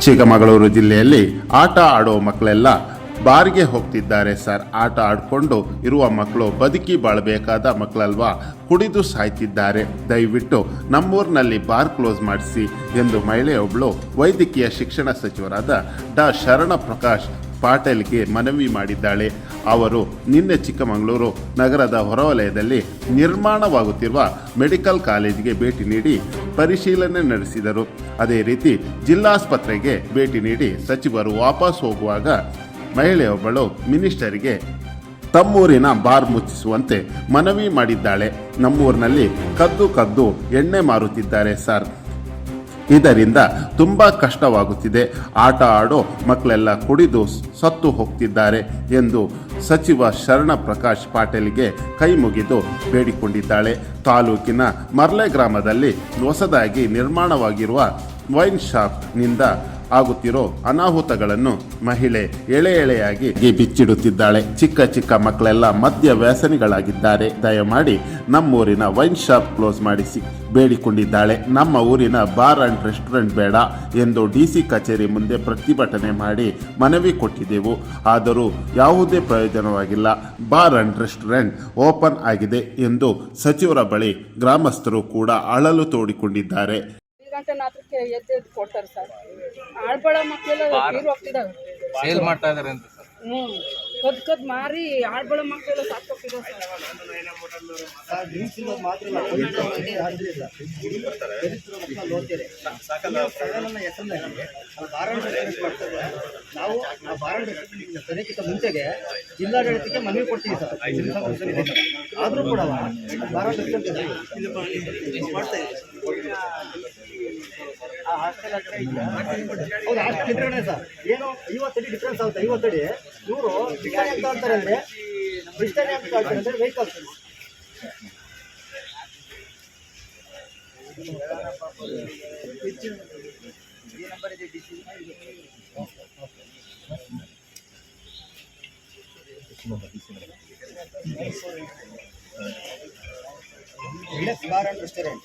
ಚಿಕ್ಕಮಗಳೂರು ಜಿಲ್ಲೆಯಲ್ಲಿ ಆಟ ಆಡೋ ಮಕ್ಕಳೆಲ್ಲ ಬಾರಿಗೆ ಹೋಗ್ತಿದ್ದಾರೆ ಸರ್. ಆಟ ಆಡಿಕೊಂಡು ಇರುವ ಮಕ್ಕಳು ಬದುಕಿ ಬಾಳಬೇಕಾದ ಮಕ್ಕಳಲ್ವಾ? ಕುಡಿದು ಸಾಯ್ತಿದ್ದಾರೆ. ದಯವಿಟ್ಟು ನಮ್ಮೂರಿನಲ್ಲಿ ಬಾರ್ ಕ್ಲೋಸ್ ಮಾಡಿಸಿ ಎಂದು ಮಹಿಳೆಯೊಬ್ಬಳು ವೈದ್ಯಕೀಯ ಶಿಕ್ಷಣ ಸಚಿವರಾದ ಡಾ. ಶರಣ ಪ್ರಕಾಶ್ ಪಾಟೀಲ್ಗೆ ಮನವಿ ಮಾಡಿದ್ದಾಳೆ. ಅವರು ನಿನ್ನೆ ಚಿಕ್ಕಮಗಳೂರು ನಗರದ ಹೊರವಲಯದಲ್ಲಿ ನಿರ್ಮಾಣವಾಗುತ್ತಿರುವ ಮೆಡಿಕಲ್ ಕಾಲೇಜಿಗೆ ಭೇಟಿ ನೀಡಿ ಪರಿಶೀಲನೆ ನಡೆಸಿದರು. ಅದೇ ರೀತಿ ಜಿಲ್ಲಾಸ್ಪತ್ರೆಗೆ ಭೇಟಿ ನೀಡಿ ಸಚಿವರು ವಾಪಸ್ ಹೋಗುವಾಗ ಮಹಿಳೆಯೊಬ್ಬಳು ಮಿನಿಸ್ಟರಿಗೆ ತಮ್ಮೂರಿನ ಬಾರ್ ಮುಚ್ಚಿಸುವಂತೆ ಮನವಿ ಮಾಡಿದ್ದಾಳೆ. ನಮ್ಮೂರಿನಲ್ಲಿ ಕದ್ದು ಕದ್ದು ಎಣ್ಣೆ ಮಾರುತ್ತಿದ್ದಾರೆ, ಸರ್. ಇದರಿಂದ ತುಂಬ ಕಷ್ಟವಾಗುತ್ತಿದೆ. ಆಟ ಆಡೋ ಮಕ್ಕಳೆಲ್ಲ ಕುಡಿದು ಸತ್ತು ಹೋಗ್ತಿದ್ದಾರೆ ಎಂದು ಸಚಿವ ಶರಣ ಪ್ರಕಾಶ್ ಪಾಟೀಲ್ಗೆ ಕೈ ಮುಗಿದು ಬೇಡಿಕೊಂಡಿದ್ದಾಳೆ. ತಾಲೂಕಿನ ಮರ್ಲೆ ಗ್ರಾಮದಲ್ಲಿ ಹೊಸದಾಗಿ ನಿರ್ಮಾಣವಾಗಿರುವ ವೈನ್ ಶಾಪ್ನಿಂದ ಆಗುತ್ತಿರೋ ಅನಾಹುತಗಳನ್ನು ಮಹಿಳೆ ಎಳೆ ಎಳೆಯಾಗಿ ಬಿಚ್ಚಿಡುತ್ತಿದ್ದಾಳೆ. ಚಿಕ್ಕ ಚಿಕ್ಕ ಮಕ್ಕಳೆಲ್ಲ ಮದ್ಯ ವ್ಯಸನಿಗಳಾಗಿದ್ದಾರೆ. ದಯಮಾಡಿ ನಮ್ಮೂರಿನ ವೈನ್ ಶಾಪ್ ಕ್ಲೋಸ್ ಮಾಡಿಸಿ. ಬೇಡಿಕೊಂಡಿದ್ದಾಳೆ, ನಮ್ಮ ಊರಿನ ಬಾರ್ ಅಂಡ್ ರೆಸ್ಟೋರೆಂಟ್ ಬೇಡ ಎಂದು ಡಿಸಿ ಕಚೇರಿ ಮುಂದೆ ಪ್ರತಿಭಟನೆ ಮಾಡಿ ಮನವಿ ಕೊಟ್ಟಿದ್ದೆವು. ಆದರೂ ಯಾವುದೇ ಪ್ರಯೋಜನವಾಗಿಲ್ಲ. ಬಾರ್ ಅಂಡ್ ರೆಸ್ಟೋರೆಂಟ್ ಓಪನ್ ಆಗಿದೆ ಎಂದು ಸಚಿವರ ಬಳಿ ಗ್ರಾಮಸ್ಥರು ಕೂಡ ಅಳಲು ತೋಡಿಕೊಂಡಿದ್ದಾರೆ. ಎದ್ದು ಕೊಡ್ತಾರೆ ಸರ್. ಆಳ್ಬಳ ಮಕ್ಕಳೆಲ್ಲ ತೀರು ಸೇಲ್ ಮಾಡ್ತಾ ಇದಾರೆ ಅಂತ ಸರ್. ಹ್ಞೂ ಕದ್ ಕದ್ ಮಾರಿ ಆಡ್ಬಳ ಮಕ್ಕಳೆಲ್ಲ ಸಾಕು ಹೋಗ್ತಿದಾವೆ ಸರ್. ನಾವು ಆ ಬಾರಾಂಡ ತನಿಖೆ ಮುಂಚೆಗೆ ಜಿಲ್ಲಾಡಳಿತಕ್ಕೆ ಮನವಿ ಕೊಡ್ತೀವಿ ಸರ್ ಆದರೂ ಕೂಡ ಬಾರಾಟ ಮಾಡ್ತಾ ಇದ್ದೀವಿ. ಆ ಹಾಸ್ಟೆಲ್ ಹಾಸ್ಟೆಲ್ ಸರ್. ಏನು ಐವತ್ತಡಿ ಡಿಫ್ರೆನ್ಸ್ ಆಗುತ್ತೆ ಐವತ್ತಡಿ ಇವರು ಬಿಸ್ತಾನೆ ಅಂತ ಅಂತಾರೆ ಅಂದ್ರೆ ಬಿಸ್ತಾನೆ ಅಂತ ಹೇಳ್ತಾರೆ ಅಂದ್ರೆ ವೆಹಿಕಲ್ ಬಾರ್ ಅಂಡ್ ರೆಸ್ಟೋರೆಂಟ್